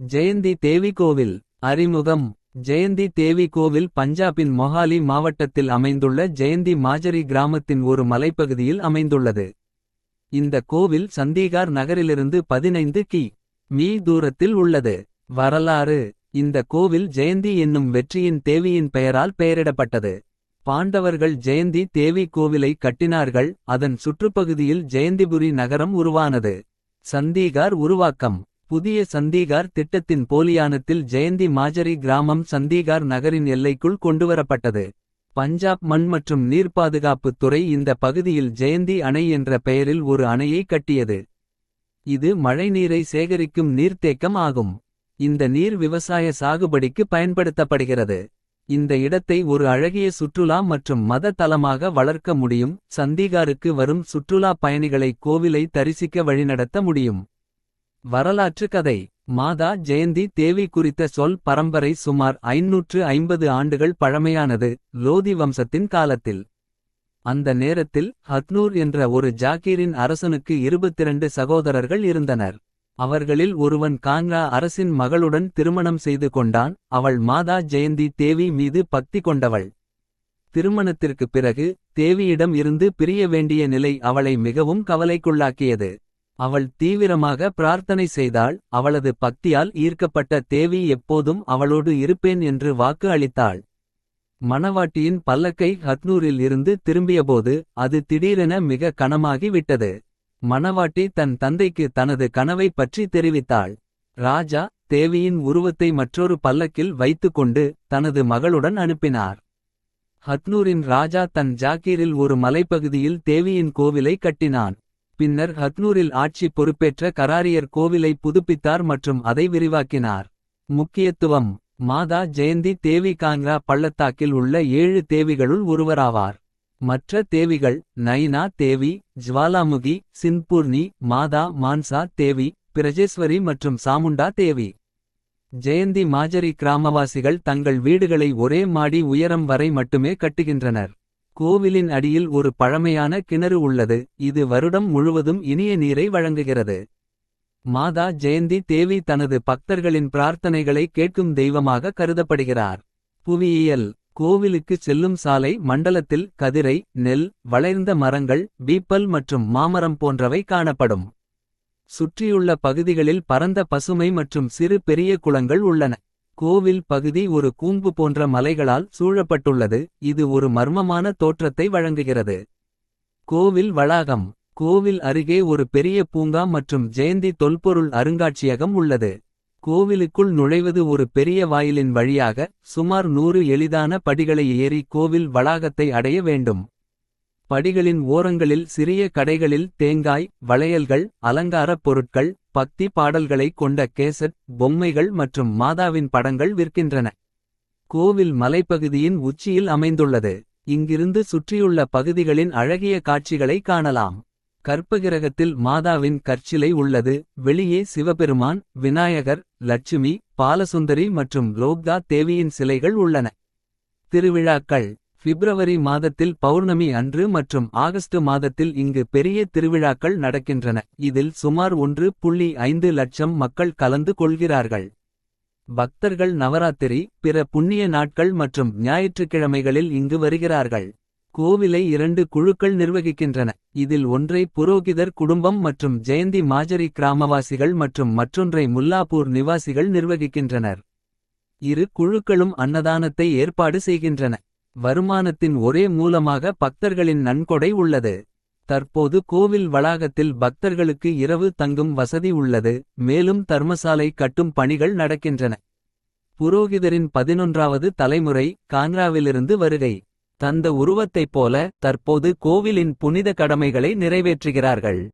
ஜெயந்தி தேவி கோவில் அறிமுகம் ஜெயந்தி தேவி கோவில் பஞ்சாபின் மொஹாலி மாவட்டத்தில் அமைந்துள்ள ஜெயந்தி மாஜரி கிராமத்தின் ஒரு மலைப்பகுதியில் அமைந்துள்ளது. இந்த கோவில் சந்தீகார் நகரிலிருந்து பதினைந்து கி. மீ தூரத்தில் உள்ளது. வரலாறு இந்த கோவில் ஜெயந்தி என்னும் வெற்றியின் தேவியின் பெயரால் பெயரிடப்பட்டது. பாண்டவர்கள் ஜெயந்தி தேவி கோவிலை கட்டினார்கள். அதன் சுற்றுப்பகுதியில் ஜெயந்திபுரி நகரம் உருவானது. சந்தீகார் உருவாக்கம் புதிய சந்தீகார் திட்டத்தின் போலியானத்தில் ஜெயந்தி மாஜரி கிராமம் சந்தீகார் நகரின் எல்லைக்குள் கொண்டுவரப்பட்டது. பஞ்சாப் மண் மற்றும் நீர் பாதுகாப்புத் துறை இந்த பகுதியில் ஜெயந்தி அணை என்ற பெயரில் ஒரு அணையை கட்டியது. இது மழைநீரை சேகரிக்கும் நீர்த்தேக்கம் ஆகும். இந்த நீர் விவசாய சாகுபடிக்கு பயன்படுத்தப்படுகிறது. இந்த இடத்தை ஒரு அழகிய சுற்றுலா மற்றும் மத தலமாக வளர்க்க முடியும். சந்தீகாருக்கு வரும் சுற்றுலா பயணிகளை கோவிலை தரிசிக்க வழிநடத்த முடியும். வரலாற்று கதை மாதா ஜெயந்தி தேவி குறித்த சொல் பரம்பரை சுமார் ஐநூற்று ஐம்பது ஆண்டுகள் பழமையானது லோதி வம்சத்தின் காலத்தில். அந்த நேரத்தில் ஹத்னூர் என்ற ஒரு ஜாகீரின் அரசனுக்கு 22 சகோதரர்கள் இருந்தனர். அவர்களில் ஒருவன் காங்ரா அரசின் மகளுடன் திருமணம் செய்து கொண்டான். அவள் மாதா ஜெயந்தி தேவி மீது பக்தி கொண்டவள். திருமணத்திற்கு பிறகு தேவியிடம் இருந்து பிரிய வேண்டிய நிலை அவளை மிகவும் கவலைக்குள்ளாக்கியது. அவள் தீவிரமாக பிரார்த்தனை செய்தாள் அவளது பக்தியால் ஈர்க்கப்பட்ட தேவி எப்போதும் அவளோடு இருப்பேன் என்று வாக்கு அளித்தாள். மணவாட்டியின் பல்லக்கை ஹத்னூரில் இருந்து திரும்பியபோது அது திடீரென மிக கனமாகி விட்டது. மணவாட்டி தன் தந்தைக்கு தனது கனவை பற்றி தெரிவித்தாள். ராஜா தேவியின் உருவத்தை மற்றொரு பல்லக்கில் வைத்துக்கொண்டு தனது மகளுடன் அனுப்பினார். ஹத்னூரின் ராஜா தன் ஜாக்கீரில் ஒரு மலைப்பகுதியில் தேவியின் கோவிலை கட்டினான். பின்னர் ஹத்னூரில் ஆட்சி பொறுப்பேற்ற கராரியர் கோவிலை புதுப்பித்தார் மற்றும் அதை விரிவாக்கினார். முக்கியத்துவம் மாதா ஜெயந்தி தேவி காங்ரா பள்ளத்தாக்கில் உள்ள ஏழு தேவிகளுள் ஒருவராவார். மற்ற தேவிகள் நைனா தேவி ஜ்வாலாமுகி சின்பூர்ணி மாதா மான்சா தேவி பிரஜேஸ்வரி மற்றும் சாமுண்டா தேவி. ஜெயந்தி மாஜரி கிராமவாசிகள் தங்கள் வீடுகளை ஒரே மாடி உயரம் வரை மட்டுமே கட்டுகின்றனர். கோவிலின் அடியில் ஒரு பழமையான கிணறு உள்ளது இது வருடம் முழுவதும் இனிய நீரை வழங்குகிறது. மாதா ஜெயந்தி தேவி தனது பக்தர்களின் பிரார்த்தனைகளை கேட்கும் தெய்வமாக கருதப்படுகிறார். புவியியல் கோவிலுக்கு செல்லும் சாலை மண்டலத்தில் கதிரை நெல் வளைர்ந்த மரங்கள் பீப்பல் மற்றும் மாமரம் போன்றவை காணப்படும். சுற்றியுள்ள பகுதிகளில் பரந்த பசுமை மற்றும் சிறு பெரிய குளங்கள் உள்ளன. கோவில் பகுதி ஒரு கூம்பு போன்ற மலைகளால் சூழப்பட்டுள்ளது இது ஒரு மர்மமான தோற்றத்தை வழங்குகிறது. கோவில் வளாகம் கோவில் அருகே ஒரு பெரிய பூங்கா மற்றும் ஜெயந்தி தொல்பொருள் அருங்காட்சியகம் உள்ளது. கோவிலுக்குள் நுழைவது ஒரு பெரிய வாயிலின் வழியாக சுமார் நூறு எளிதான படிகளை ஏறி கோவில் வளாகத்தை அடைய வேண்டும். படிகளின் ஓரங்களில் சிறிய கடைகளில் தேங்காய் வளையல்கள் அலங்காரப் பொருட்கள் பக்தி பாடல்களை கொண்ட கேசட் பொம்மைகள் மற்றும் மாதாவின் படங்கள் விற்கின்றன. கோவில் மலைப்பகுதியின் உச்சியில் அமைந்துள்ளது. இங்கிருந்து சுற்றியுள்ள பகுதிகளின் அழகிய காட்சிகளை காணலாம். கற்பகிரகத்தில் மாதாவின் கற்சிலை உள்ளது வெளியே சிவபெருமான் விநாயகர் லட்சுமி பாலசுந்தரி மற்றும் லோக்தா தேவியின் சிலைகள் உள்ளன. திருவிழாக்கள் பிப்ரவரி மாதத்தில் பௌர்ணமி அன்று மற்றும் ஆகஸ்ட் மாதத்தில் இங்கு பெரிய திருவிழாக்கள் நடக்கின்றன. இதில் சுமார் ஒன்று புள்ளி ஐந்து லட்சம் மக்கள் கலந்து கொள்கிறார்கள். பக்தர்கள் நவராத்திரி பிற புண்ணிய நாட்கள் மற்றும் ஞாயிற்றுக்கிழமைகளில் இங்கு வருகிறார்கள். கோவிலை இரண்டு குழுக்கள் நிர்வகிக்கின்றன இதில் ஒன்றை புரோகிதர் குடும்பம் மற்றும் ஜெயந்தி மாஜரி கிராமவாசிகள் மற்றும் மற்றொன்றை முல்லாப்பூர் நிவாசிகள் நிர்வகிக்கின்றனர். இரு குழுக்களும் அன்னதானத்தை ஏற்பாடு செய்கின்றன. வருமானத்தின் ஒரே மூலமாக பக்தர்களின் நன்கொடை உள்ளது. தற்போது கோவில் வளாகத்தில் பக்தர்களுக்கு இரவு தங்கும் வசதி உள்ளது. மேலும் தர்மசாலை கட்டும் பணிகள் நடக்கின்றன. புரோகிதரின் பதினொன்றாவது தலைமுறை கான்ராவிலிருந்து வருகை. தந்த உருவத்தைப் போல தற்போது கோவிலின் புனித கடமைகளை நிறைவேற்றுகிறார்கள்.